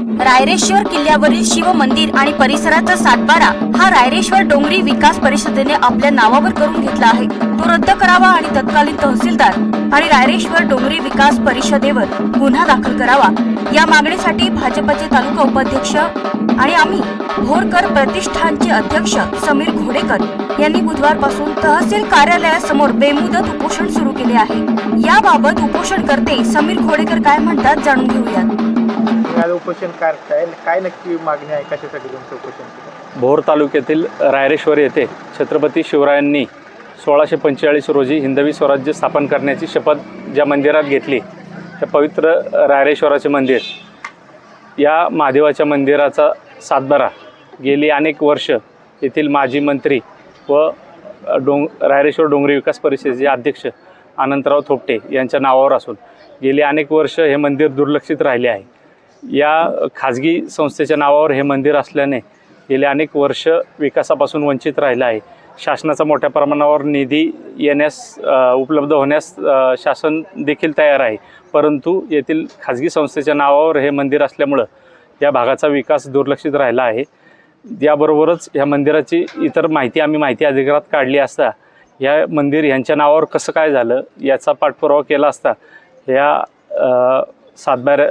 रायरेश्वर किल्ल्यावरील शिव मंदिर आणि परिसराचा सातबारा हा रायरेश्वर डोंगरी विकास परिषदेने आपल्या नावावर करून घेतला आहे. तो रद्द करावा आणि तत्कालीन तहसीलदार आणि रायरेश्वर डोंगरी विकास परिषदेवर गुन्हा दाखल करावा. या मागणीसाठी भाजपचे तालुका उपाध्यक्ष आणि आम्ही भोरकर प्रतिष्ठानचे अध्यक्ष समीर घोडेकर यांनी बुधवारपासून तहसील कार्यालयासमोर बेमुदत उपोषण सुरू केले आहे. याबाबत उपोषणकर्ते समीर घोडेकर काय म्हणतात जाणून घेऊयात. आज उपोषण करताय काय नक्की मागणी आहे? कशासाठी तुमचं उपोषण भोर तालुक्यातील रायरेश्वर येथे छत्रपती शिवरायांनी सोळाशे पंचेचाळीस रोजी हिंदवी स्वराज्य स्थापन करण्याची शपथ ज्या मंदिरात घेतली त्या पवित्र रायरेश्वराचे मंदिर या महादेवाच्या मंदिराचा सातबारा गेली अनेक वर्ष येथील माजी मंत्री व डोंग रायरेश्वर डोंगरी विकास परिषदेचे अध्यक्ष अनंतराव थोपटे यांच्या नावावर असून गेली अनेक वर्ष हे मंदिर दुर्लक्षित राहिले आहे. या खाजगी संस्थेच्या नावावर हे मंदिर असल्याने गेले अनेक वर्ष विकासापासून वंचित राहिलं आहे. शासनाचा मोठ्या प्रमाणावर निधी येण्यास उपलब्ध होण्यास शासन देखील तयार आहे. परंतु येथील खाजगी संस्थेच्या नावावर हे मंदिर असल्यामुळं या भागाचा विकास दुर्लक्षित राहिला आहे. याबरोबरच ह्या मंदिराची इतर माहिती आम्ही माहिती अधिकारात काढली असता या मंदिर ह्यांच्या नावावर कसं काय झालं याचा पाठपुरावा केला असता या सातबाऱ्या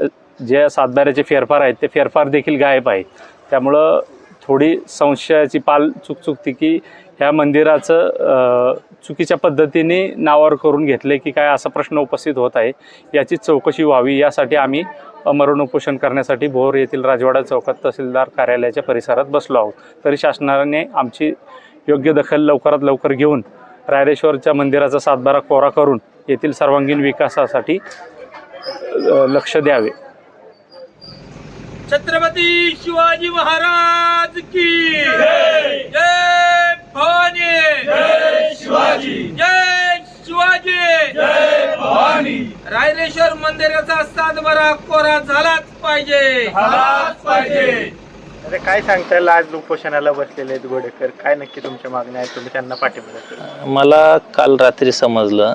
जे सातबाऱ्याचे फेरफार आहेत ते फेरफार देखील गायब आहेत. त्यामुळं थोडी संशयाची पाल चुकचुकती की ह्या मंदिराचं चुकीच्या पद्धतीने नावावर करून घेतले की काय असा प्रश्न उपस्थित होत आहे. याची चौकशी व्हावी यासाठी आम्ही मरण उपोषण करण्यासाठी भोर येथील राजवाडा चौकात तहसीलदार कार्यालयाच्या परिसरात बसलो आहोत. तरी शासनाने आमची योग्य दखल लवकरात लवकर घेऊन रायरेश्वरच्या मंदिराचा सातबारा कोरा करून येथील सर्वांगीण विकासासाठी लक्ष द्यावे. छत्रपती शिवाजी महाराज की जय! भवानी! जय शिवाजी! जय शिवाजी! जय भवानी! रायरेश्वर मंदिराचा सातबारा कोरा झालाच पाहिजे. झालाच पाहिजे. अरे काय सांगता येईल आज उपोषणाला बसलेले आहेत गोडेकर काय नक्की तुमच्या मागण्या आहेत? तुम्ही त्यांना पाठिंबा देता? मला काल रात्री समजलं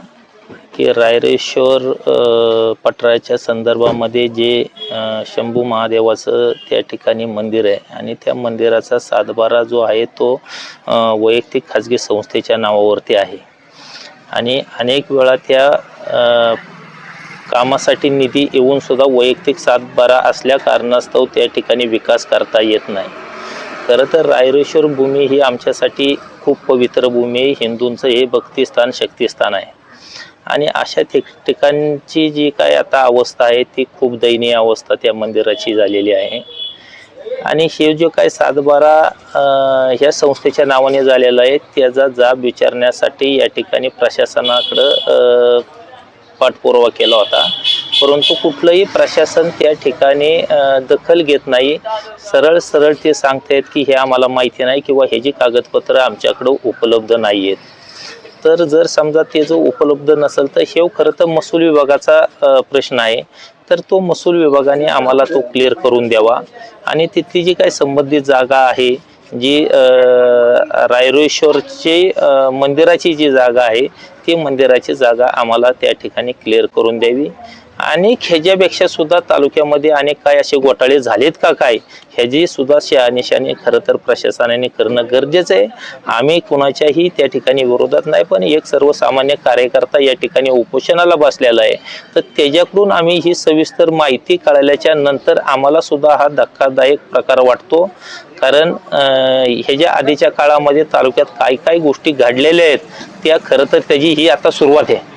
की रायरेश्वर अ, पटराच्या संदर्भामध्ये जे शंभू महादेवाचं त्या ठिकाणी मंदिर आहे आणि त्या मंदिराचा सातबारा जो आहे तो वैयक्तिक खाजगी संस्थेच्या नावावरती आहे. आणि अनेक वेळा त्या कामासाठी निधी येऊन सुद्धा वैयक्तिक सातबारा असल्या कारणास्तव त्या ठिकाणी विकास करता येत नाही. खरं तर रायरेश्वर भूमी ही आमच्यासाठी खूप पवित्र भूमी आहे. हिंदूंचं हे भक्तिस्थान शक्तिस्थान आहे. आणि अशा ठिक ठिकाणची जी काय आता अवस्था आहे ती खूप दयनीय अवस्था त्या मंदिराची झालेली आहे. आणि हे जो काय सातबारा ह्या संस्थेच्या नावाने झालेला आहे त्याचा जाब विचारण्यासाठी या ठिकाणी प्रशासनाकडं पाठपुरावा केला होता. परंतु कुठलंही प्रशासन त्या ठिकाणी दखल घेत नाही. सरळ सरळ ते सांगतायत की हे आम्हाला माहिती नाही किंवा हे जी कागदपत्र आमच्याकडं उपलब्ध नाही आहेत तर जर समजा ते जो उपलब्ध नसेल तर हे खरं तर महसूल विभागाचा प्रश्न आहे. तर तो महसूल विभागाने आम्हाला तो क्लिअर करून द्यावा. आणि तिथली जी काही संबंधित जागा आहे जी रायरेश्वरचे मंदिराची जी जागा आहे ती मंदिराची जागा आम्हाला त्या ठिकाणी क्लिअर करून द्यावी. आणि ह्याच्यापेक्षा सुद्धा तालुक्यामध्ये अनेक काय असे घोटाळे झालेत का काय ह्याची सुद्धा शहानिशाने खरं तर प्रशासनाने करणं गरजेचं आहे. आम्ही कुणाच्याही त्या ठिकाणी विरोधात नाही पण एक सर्वसामान्य कार्यकर्ता या ठिकाणी उपोषणाला बसलेला आहे. तर त्याच्याकडून आम्ही ही सविस्तर माहिती कळल्याच्या नंतर आम्हाला सुद्धा हा धक्कादायक प्रकार वाटतो. कारण ह्याच्या आधीच्या काळामध्ये तालुक्यात काय काय गोष्टी घडलेल्या आहेत त्या खरं तर त्याची ही आता सुरुवात आहे.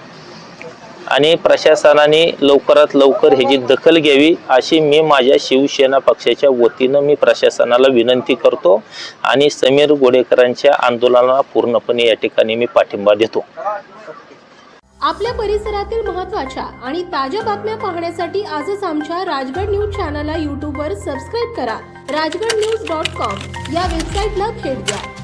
आणि प्रशासनाने लवकरात लवकर ह्याची दखल घ्यावी अशी मी माझ्या शिवसेना पक्षाच्या वतीनं मी प्रशासनाला विनंती करतो आणि समीर गोडेकरांच्या आंदोलनाला पूर्णपणे या ठिकाणी मी पाठिंबा देतो. आपल्या परिसरातील महत्त्वाच्या आणि ताज्या बातम्या पाहण्यासाठी आजच आमच्या राजगड न्यूज चॅनलला यूट्यूबवर सबस्क्राईब करा. राजगड न्यूज डॉट कॉम या वेबसाईटला भेट द्या.